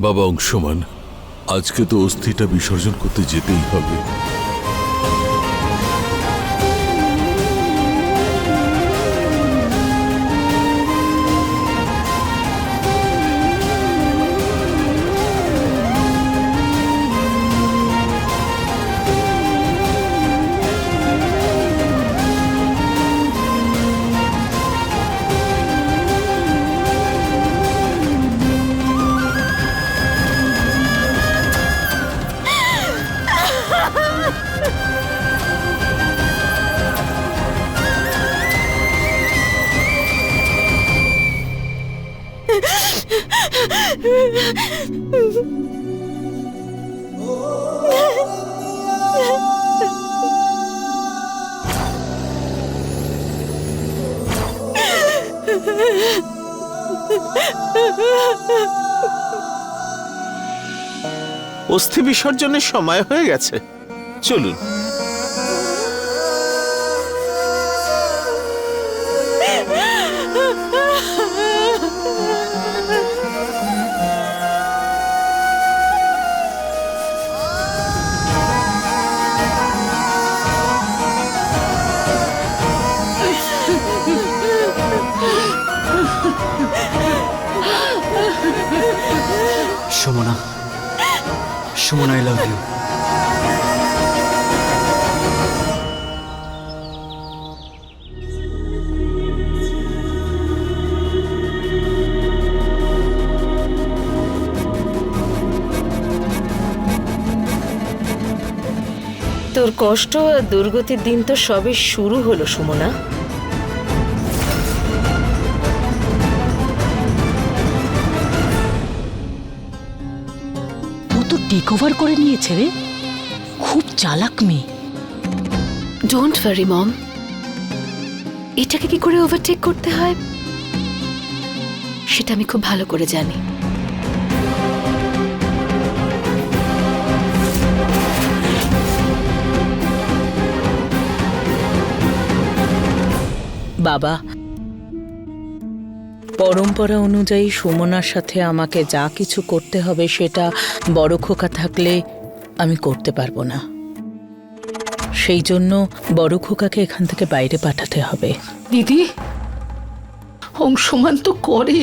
বাবা অংশমান আজকে তো অস্থিটা বিসর্জন করতে যেতেই হবে। অস্থি বিসর্জনের সময় হয়ে গেছে। চলুন। কষ্ট আর দুর্গতির দিন তো সবে শুরু হলো সুমনা। ও তো টেক ওভার করে নিয়েছে রে। খুব চালাক মেয়ে। ডোন্ট ওয়ারি মম এটাকে কি করে ওভারটেক করতে হয়? সেটা আমি খুব ভালো করে জানি। বাবা। পরম্পরা অনুযায়ী সুমনার সাথে আমাকে যা কিছু করতে হবে সেটা বড় খোকা থাকলে আমি করতে পারব না। সেই জন্য বড় খোকাকে এখান থেকে বাইরে পাঠাতে হবে। দিদি অংশমান তো করে।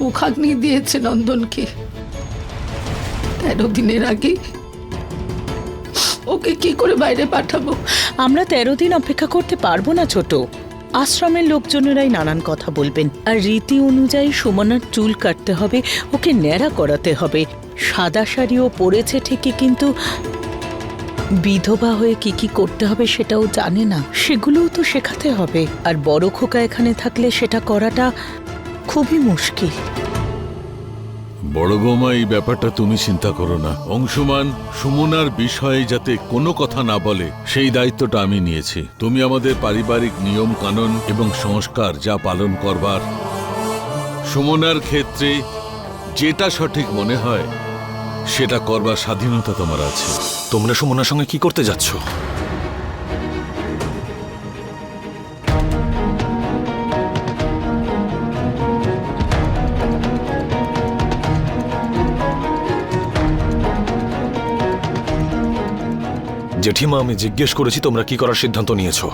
মুখাগ্নি দিয়েছে নন্দনকে। তেরো দিনের আগে ওকে কি করে বাইরে পাঠাবো? আমরা তেরো দিন অপেক্ষা করতে পারব না, ছোট। আশ্রমের লোকজনেরাই নানান কথা বলবেন। আর রীতি অনুযায়ী সুমনার চুল কাটতে হবে, ওকে ন্যাড়া করাতে হবে। সাদা শাড়িও পরেছে ঠিকই, কিন্তু বিধবা হয়ে কি কি করতে হবে সেটাও জানে না। সেগুলোও তো শেখাতে হবে। আর বড় খোকা এখানে থাকলে সেটা করাটা খুবই মুশকিল। বড় বৌমা, এই ব্যাপারটা তুমি চিন্তা করো না। অংশমান, সুমনার বিষয়ে যাতে কোনো কথা না বলে, সেই দায়িত্বটা আমি নিয়েছি। তুমি আমাদের পারিবারিক নিয়ম কানুন এবং সংস্কার যা পালন করবার। সুমনার ক্ষেত্রে যেটা সঠিক মনে হয়, সেটা করবার স্বাধীনতা তোমার আছে। তোমরা সুমনার সঙ্গে কি করতে যাচ্ছ? জেঠিমা আমি জিজ্ঞেস করেছি তোমরা কি করার সিদ্ধান্ত নিয়েছো?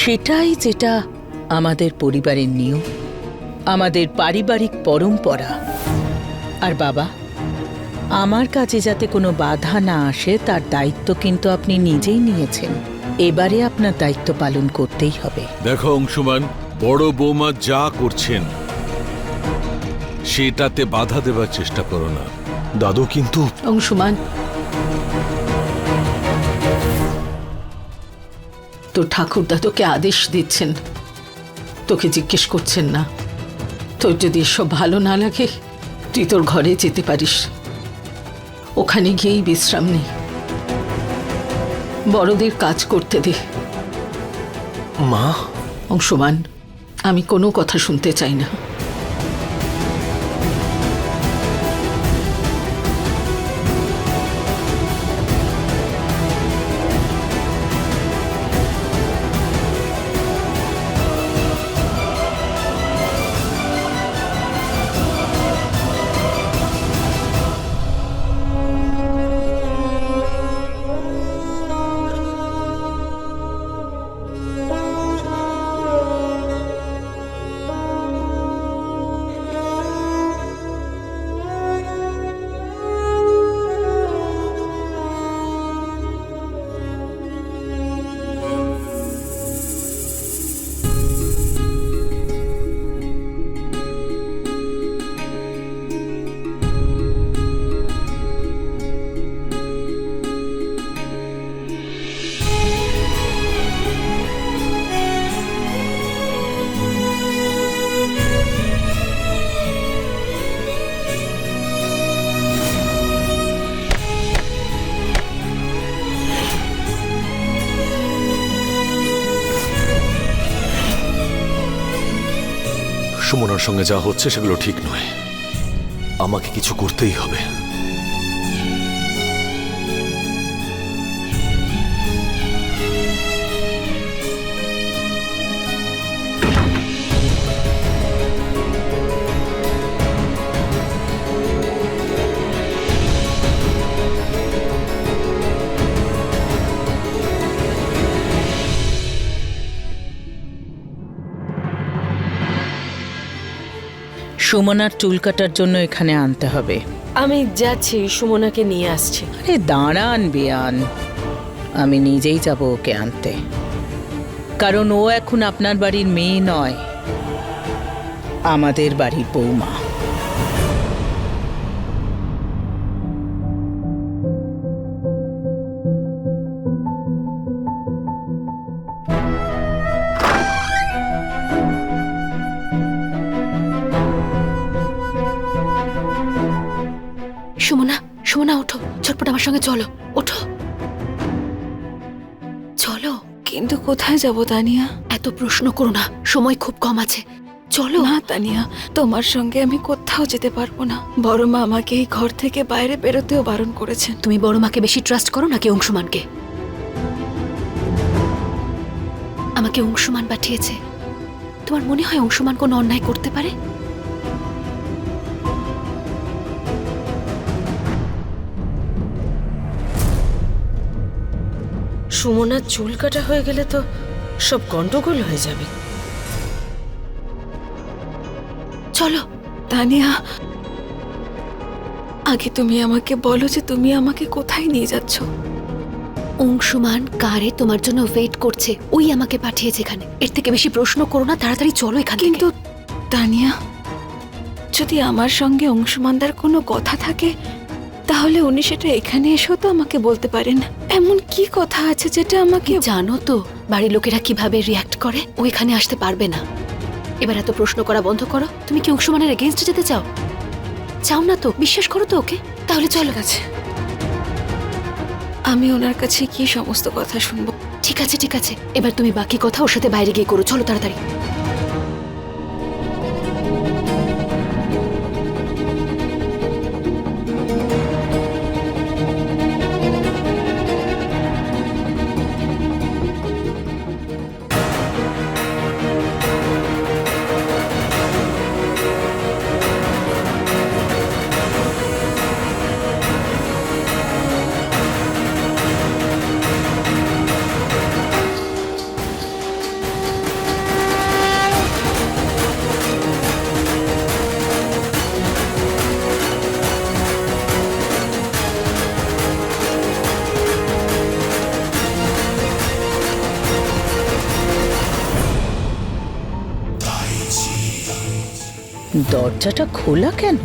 সেটাই যেটা আমাদের পরিবারের নিয়ম আমাদের পারিবারিক পরম্পরা। আর বাবা আমার কাজে যাতে কোনো বাধা না আসে তার দায়িত্ব কিন্তু আপনি নিজেই নিয়েছেন। এবারে আপনার দায়িত্ব পালন করতেই হবে। দেখো অংশমান বড় বৌমা যা করছেন সেটাতে বাধা দেবার চেষ্টা করো না। দাদু কিন্তু অংশমান তোর ঠাকুরদা তোকে আদেশ দিচ্ছেন। তোকে জিজ্ঞেস করছেন না। তোর যদি এসব ভালো না লাগে তুই তোর ঘরে যেতে পারিস। ওখানে গিয়েই বিশ্রাম নেই বড়দের কাজ করতে দে। মা? অংশমান আমি কোনো কথা শুনতে চাই না। সুমনার সঙ্গে যা হচ্ছে সেগুলো ঠিক নয় আমাকে কিছু করতেই হবে। সুমনার চুল কাটার জন্য এখানে আনতে হবে। আমি যাচ্ছি সুমনাকে নিয়ে আসছি। আরে দাঁড়ান বিয়ান। আমি নিজেই যাব ওকে আনতে। কারণ ও এখন আপনার বাড়ির মেয়ে নয়। আমাদের বাড়ির বৌমা। আমার সঙ্গে চলো ওঠো। চলো কিন্তু কোথায় যাব তানিয়া? এত প্রশ্ন করো না সময় খুব কম আছে। চলো। না তানিয়া তোমার সঙ্গে আমি কোথাও যেতে পারব না। বড় মা আমাকে এই ঘর থেকে বাইরে বেরোতেও বারণ করেছেন। তুমি বড় মাকে বেশি ট্রাস্ট করো নাকি অংশুমানকে? আমাকে অংশুমান পাঠিয়েছে। তোমার মনে হয় অংশুমান কোনো অন্যায় করতে পারে? সুমনার চুল কাটা হয়ে গেলে তো সব গন্ডগোল হয়ে যাবে। চলো তানিয়া। আগে তুমি আমাকে বলো যে তুমি আমাকে কোথায় নিয়ে যাচ্ছ। অংশুমান কারে তোমার জন্য ওয়েট করছে। ওই আমাকে পাঠিয়েছে এখানে। এর থেকে বেশি প্রশ্ন করো না তাড়াতাড়ি চলো এখান কিন্তু তানিয়া যদি আমার সঙ্গে অংশুমানদার কোনো কথা থাকে তাহলে উনি সেটা এখানে এসেও তো আমাকে বলতে পারেন। এমন কি কথা আছে যেটা আমাকে জানো তো বাড়ির লোকেরা কীভাবে রিয়াক্ট করে? ও এখানে আসতে পারবে না। এবার এত প্রশ্ন করা বন্ধ করো। তুমি কি অংশুমানের এগেনস্টে যেতে চাও? চাও না তো বিশ্বাস করো তো ওকে। তাহলে চলো। আছে। আমি ওনার কাছে কি সমস্ত কথা শুনব। ঠিক আছে ঠিক আছে। এবার তুমি বাকি কথা ওর সাথে বাইরে গিয়ে করো। চলো তাড়াতাড়ি। দরজাটা খোলা কেন?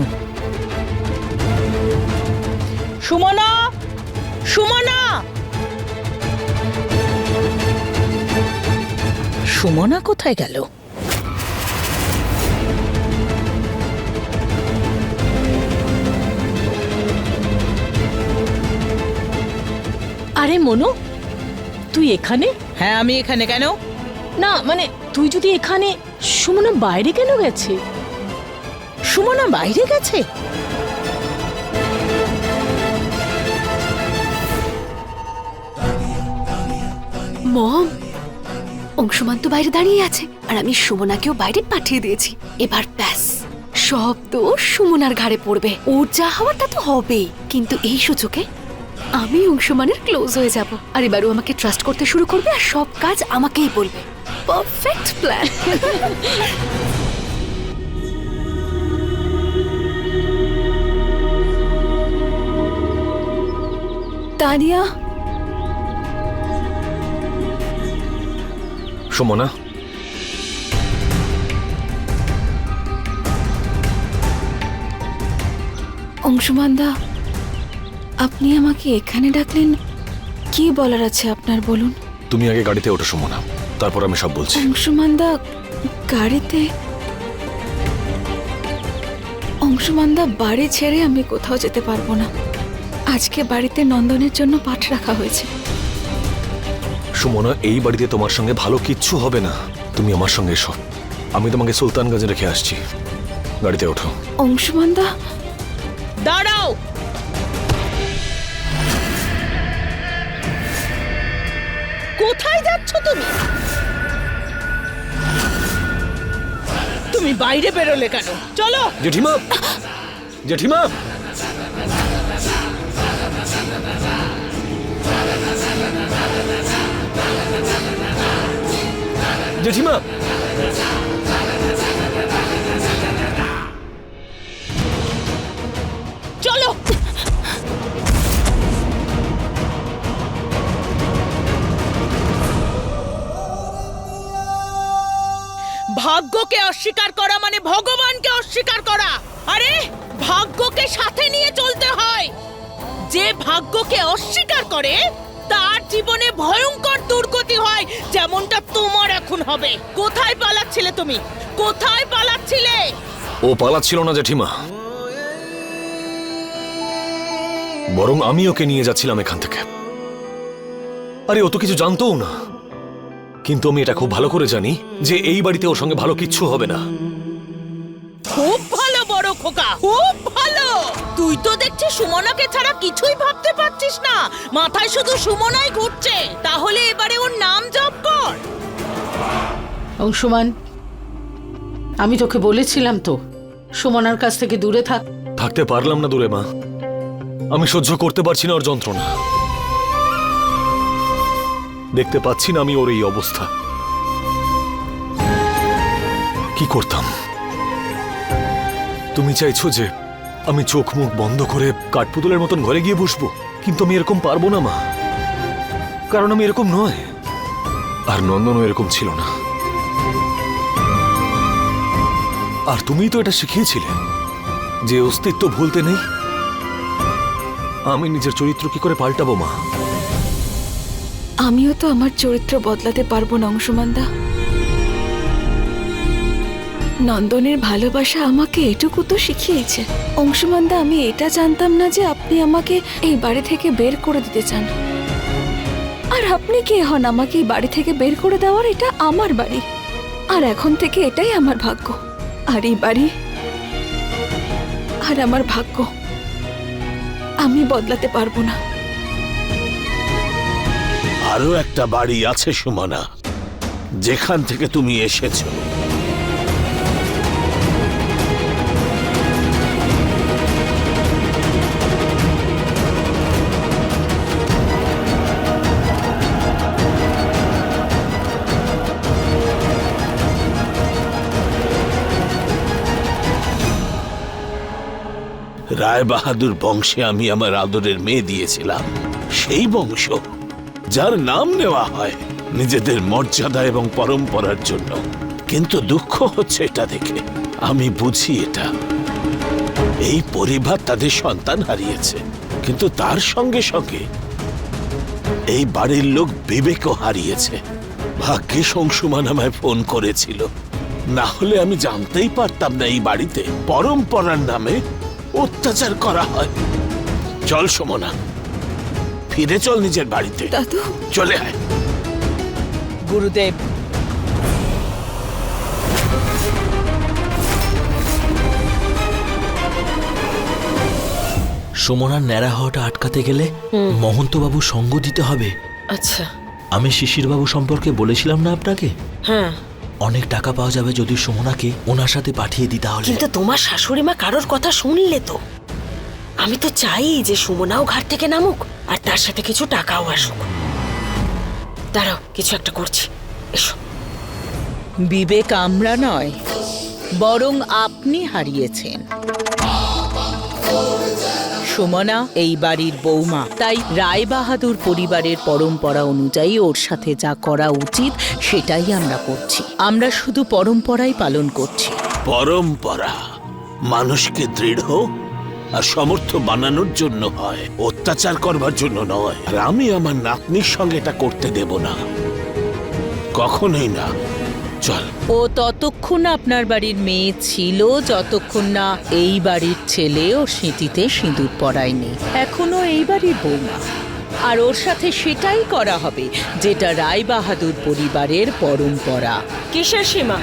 সুমনা! সুমনা! সুমনা কোথায় গেল? আরে মনু তুই এখানে? হ্যাঁ আমি এখানে। কেন? না মানে তুই যদি এখানে সুমনা বাইরে কেন গেছে? সুমনা বাইরে গেছে? মম, অংশুমান তো বাইরে দাঁড়িয়ে আছে, আর আমি সুমনাকেও বাইরে পাঠিয়ে দিয়েছি। এবার ব্যাস, সব তো সুমনার ঘাড়ে পড়বে। ওর যা হওয়ার তা তো হবেই। কিন্তু এই সুযোগে আমি অংশমানের ক্লোজ হয়ে যাব। আর এবারও আমাকে ট্রাস্ট করতে শুরু করবে, আর সব কাজ আমাকেই বলবে। Perfect plan. তানিয়া? সুমনা? অংশুমানদা আপনি আমাকে এখানে ডাকলেন? কি বলার আছে আপনার বলুন? তুমি আগে গাড়িতে ওঠো সুমনা। তারপর আমি সব বলছি। অংশুমানদা গাড়িতে? অংশুমানদা বাড়ি ছেড়ে আমি কোথাও যেতে পারব না। আজকে বাড়িতে নন্দনের জন্য পাঠ রাখা হয়েছে। সুমনা এই বাড়িতে তোমার সঙ্গে ভালো কিচ্ছু হবে না। তুমি আমার সঙ্গে এসো। আমি তোমাকে সুলতানগঞ্জে রেখে আসছি। গাড়িতে ওঠো। অংশুমান দা দাঁড়াও! কোথায় যাচ্ছ তুমি? তুমি বাইরে বেরোলে কেন? চলো! জেঠিমা! জেঠিমা! জেঠিমা। ভাগ্যকে অস্বীকার করা মানে ভগবানকে অস্বীকার করা। আরে, ভাগ্যকে সাথে নিয়ে চলতে হয়। যে ভাগ্যকে অস্বীকার করে তার জীবনে ভয়ঙ্কর দুর্গতি হয় যেমনটা তোমার এখন হবে। কোথায় পালাচ্ছিলে তুমি? কোথায় পালাচ্ছিলে? ও পালাচ্ছিল না জেঠিমা। বরং আমি ওকে নিয়ে যাচ্ছিলাম এখান থেকে। আরে ও তো কিছু জানতোও না। কিন্তু আমি এটা খুব ভালো করে জানি যে এই বাড়িতে ওর সঙ্গে ভালো কিচ্ছু হবে না। খুব ভালো বড় খোকা। খুব ভালো। তুই তো দেখছিস সুমনাকে ছাড়া কিছুই ভাবতে পারছিস না। মাথায় শুধু সুমনাই ঘুরছে। তাহলে এবারে ওর নাম জপ কর। অংশুমান আমি তোকে বলেছিলাম তো সুমনার কাছ থেকে দূরে থাক। থাকতে পারলাম না দূরে মা। আমি সহ্য করতে পারছি না ওর যন্ত্রণা। দেখতে পাচ্ছি না আমি ওর এই অবস্থা। কি করতাম? তুমি চাইছো যে আমি চোখ মুখ বন্ধ করে কাঠপুতুলের মতন ঘরে গিয়ে বসবো, কিন্তু আমি এরকম পারব না, মা। কারণ আমি এরকম নয়, আর নন্দনও এরকম ছিল না। আর তুমিই তো এটা শিখিয়েছিলে যে অস্তিত্ব ভুলতে নেই। আমি নিজের চরিত্র কি করে পাল্টাবো, মা? আমিও তো আমার চরিত্র বদলাতে পারব না অংশুমান দা নন্দনের ভালোবাসা আমাকে এটুকু তো শিখিয়েছে। অংশুমানদা, আমি এটা জানতাম না যে আপনি আমাকে এই বাড়ি থেকে বের করে দিতে চান। আর আপনি কে হন আমাকে এই বাড়ি থেকে বের করে দেওয়ার? এটা আমার বাড়ি। আর এখন থেকে এটাই আমার ভাগ্য। আর এই বাড়ি আর আমার ভাগ্য আমি বদলাতে পারব না। আরও একটা বাড়ি আছে সুমনা, যেখান থেকে তুমি এসেছ। রায় বাহাদুর বংশে আমি আমার আদরের মেয়ে দিয়েছিলাম। সেই বংশ, যার নাম নেওয়া হয় নিজেদের মর্যাদা এবং পরম্পরার জন্য। কিন্তু দুঃখ হচ্ছে এটা দেখে। আমি বুঝি এটা। এই পরিবার তাদের সন্তান হারিয়েছে, কিন্তু তার সঙ্গে সঙ্গে এই বাড়ির লোক বিবেকও হারিয়েছে। ভাগ্যে সংশুমান আমায় ফোন করেছিল। না হলে আমি জানতেই পারতাম না এই বাড়িতে পরম্পরার নামে অত্যাচার করা হয়। চল সমনা ফিরে চল নিজের বাড়িতে। দাদু। চলে আয়। গুরুদেব। সুমনার ন্যাড়া হওয়াটা আটকাতে গেলে মহন্তবাবু সঙ্গ দিতে হবে। আচ্ছা। আমি শিশিরবাবু সম্পর্কে বলেছিলাম না আপনাকে? হ্যাঁ। অনেক টাকা পাওয়া যাবে যদি সুমনাকে ওনার সাথে পাঠিয়ে দিই তাহলে। কিন্তু তোমার শাশুড়ি মা কারোর কথা শুনলে তো। আমি তো চাই যে সুমনাও ঘাট থেকে নামুক আর তার সাথে কিছু টাকাও আসুক। দাঁড়াও কিছু একটা করছি। এসো। বিবেক আমরা নয় বরং আপনি হারিয়েছেন। সুমনা এই বাড়ির বৌমা। তাই রায় বাহাদুর পরিবারের পরম্পরা অনুযায়ী ওর সাথে যা করা উচিত সেটাই আমরা করছি। আমরা শুধু পরম্পরাই পালন করছি। পরম্পরা মানুষকে দৃঢ় আর সমর্থ বানানোর জন্য হয়, অত্যাচার করবার জন্য নয়। আর আমি আমার নাতনির সঙ্গে এটা করতে দেব না। কখনোই না। চল। ও ততক্ষণ আপনার বাড়ির মেয়ে ছিল যতক্ষণ না এই বাড়ির ছেলে ও স্মৃতিতে সিঁদুর পরায়নি। এখনও এই বাড়ির বৌমা। আর ওর সাথে সেটাই করা হবে যেটা রায় বাহাদুর পরিবারের পরম্পরা। কিসের সীমা?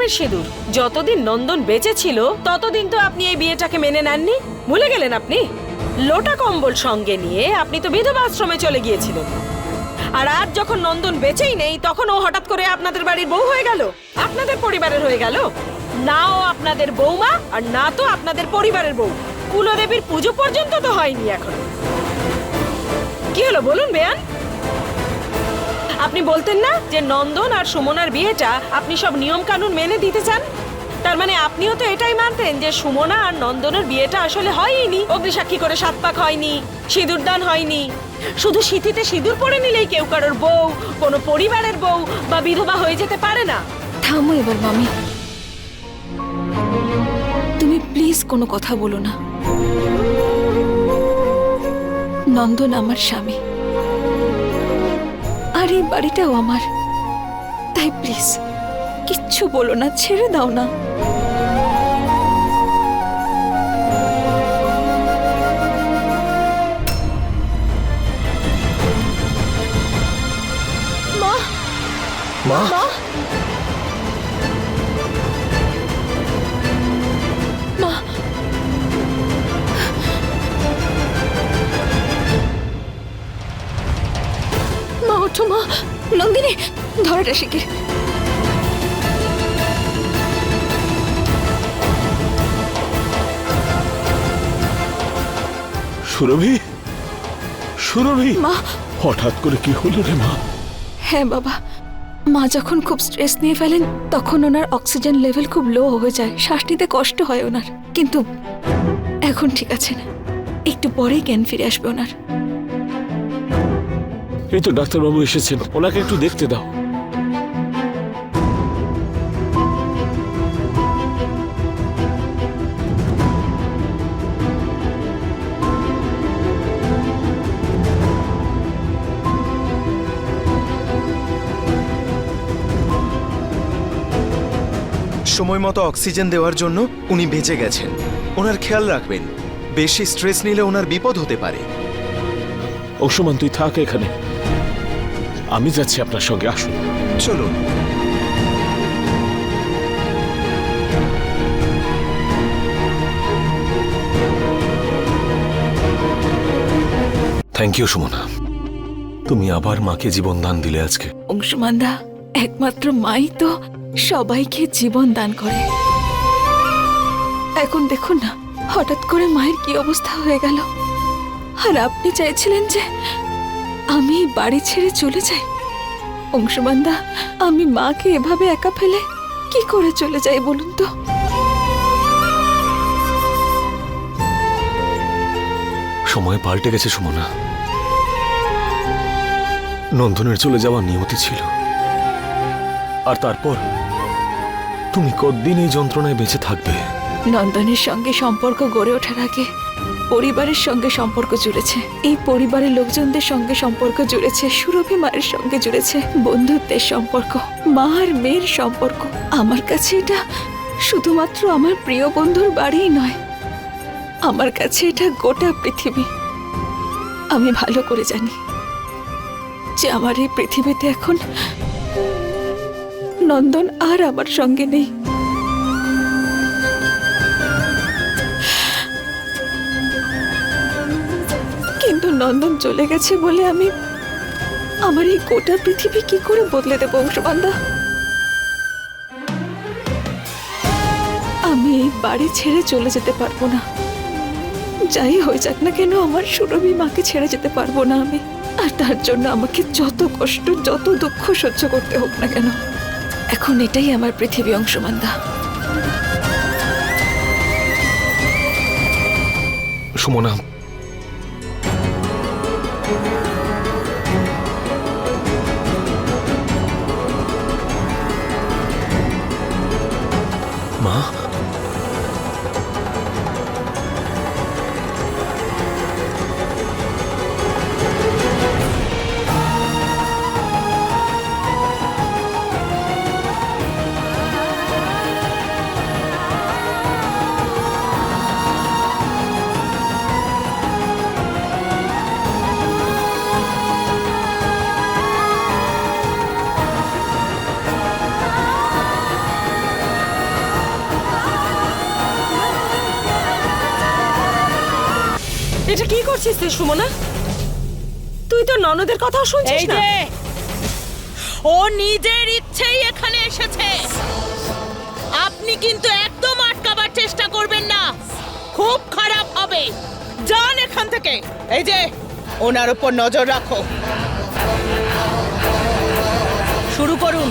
আশ্রমের সিঁদুর? যতদিন নন্দন বেঁচে ছিল ততদিন তো আপনি এই বিয়েটাকে মেনে নেননি। ভুলে গেলেন আপনি? লোটা কম্বল সঙ্গে নিয়ে আপনি তো বিধবা আশ্রমে চলে গিয়েছিলেন। আর আজ যখন নন্দন বেঁচেই নেই, তখন ও হঠাৎ করে আপনাদের বাড়ির বউ হয়ে গেল। আপনাদের পরিবারের হয়ে গেল। না ও আপনাদের বৌমা, আর না তো আপনাদের পরিবারের বউ। কুলদেবীর পুজো পর্যন্ত তো হয়নি এখন। কি হলো বলুন, বেয়ান? আপনি বলতেন না যে নন্দন আর সুমনার বিয়েটা আপনি সব নিয়ম কানুন মেনে দিতে চান? তার মানে আপনিও তো এটাই মানতেন যে সুমনা আর নন্দনের বিয়েটা আসলে হয়নি। অগ্নিসাক্ষী করে সাত পাক হয়নি সিঁদুরদান হয়নি। শুধু সিঁথিতে সিঁদুর পরে নিলেই কেউ কারোর বউ, কোনো পরিবারের বউ বা বিধবা হয়ে যেতে পারে না। থামো এবার, মামি। তুমি প্লিজ কোনো কথা বলো না। নন্দন আমার স্বামী। আর এই বাড়িটাও আমার। তাই প্লিজ, কিচ্ছু বলো না, ছেড়ে দাও না। মা? মা? ওঠো মা। নন্দিনী ধরাটা শিখে। সুরভি? সুরভি? মা? হঠাৎ করে কি হলো রে মা? হ্যাঁ বাবা। মা যখন খুব স্ট্রেস নিয়ে ফেলেন, তখন ওনার অক্সিজেন লেভেল খুব লো হয়ে যায়। শ্বাস নিতে কষ্ট হয় ওনার। কিন্তু এখন ঠিক আছে না। একটু পরেই জ্ঞান ফিরে আসবে ওনার। এই তো ডাক্তারবাবু এসেছেন। ওনাকে একটু দেখতে দাও। সময় মতো অক্সিজেন দেওয়ার জন্য উনি বেঁচে গেছেন। ওনার খেয়াল রাখবেন বেশি স্ট্রেস নিলে ওনার বিপদ হতে পারে। অংশমান তুই থাক এখানে। আমি যাচ্ছি আপনার সঙ্গে আসুন। চলুন। Thank you Sumana. তুমি আবার মাকে জীবন দান দিলে আজকে। অংশুমানদা একমাত্র মাই তো। সবাইকে জীবন দান করে। এখন দেখুন না, হঠাৎ করে মায়ের কি অবস্থা হয়ে গেল। আর আপনি চাইছিলেন যে আমি বাড়ি ছেড়ে চলে যাই। অংশুমানদা আমি মাকে এভাবে একা ফেলে কি করে চলে যাই বলুন তো? সময় পাল্টে গেছে সুমনা। নন্দনের চলে যাওয়া নিয়তি ছিল। আর তারপর? তুমি কতদিন এই যন্ত্রণায় বেঁচে থাকবে? নন্দনের সঙ্গে সম্পর্ক গড়ে ওঠার আগে পরিবারের সঙ্গে সম্পর্ক জুড়েছে। এই পরিবারের লোকজনদের সঙ্গে সম্পর্ক জুড়েছে, সুরভি মায়ের সঙ্গে জুড়েছে, বন্ধুত্বের সম্পর্ক, মা আর মেয়ের সম্পর্ক। আমার কাছে এটা শুধুমাত্র আমার প্রিয় বন্ধুর বাড়িই নয়, আমার কাছে এটা গোটা পৃথিবী। আমি ভালো করে জানি যে আমার এই পৃথিবীতে এখন নন্দন আর আমার সঙ্গে নেই। কিন্তু নন্দন চলে গেছে বলে আমি আমার এই গোটা পৃথিবী কি করে বদলে দেবো, অংশবান্ধা? আমি এই বাড়ি ছেড়ে চলে যেতে পারব না। যাই হয়ে যাক না কেন, আমার সুরভি মাকে ছেড়ে যেতে পারব না আমি। আর তার জন্য আমাকে যত কষ্ট, যত দুঃখ সহ্য করতে হোক না কেন। এখন এটাই আমার পৃথিবী অংশমান্দা। সুমনা সুমনা? তুই তো ননদের কথাও শুনছিস না? ও নিজের ইচ্ছেই এখানে এসেছে। আপনি কিন্তু একদম আটকাবার চেষ্টা করবেন না। খুব খারাপ হবে। যান এখান থেকে। এই যে ওনার উপর নজর রাখো। শুরু করুন।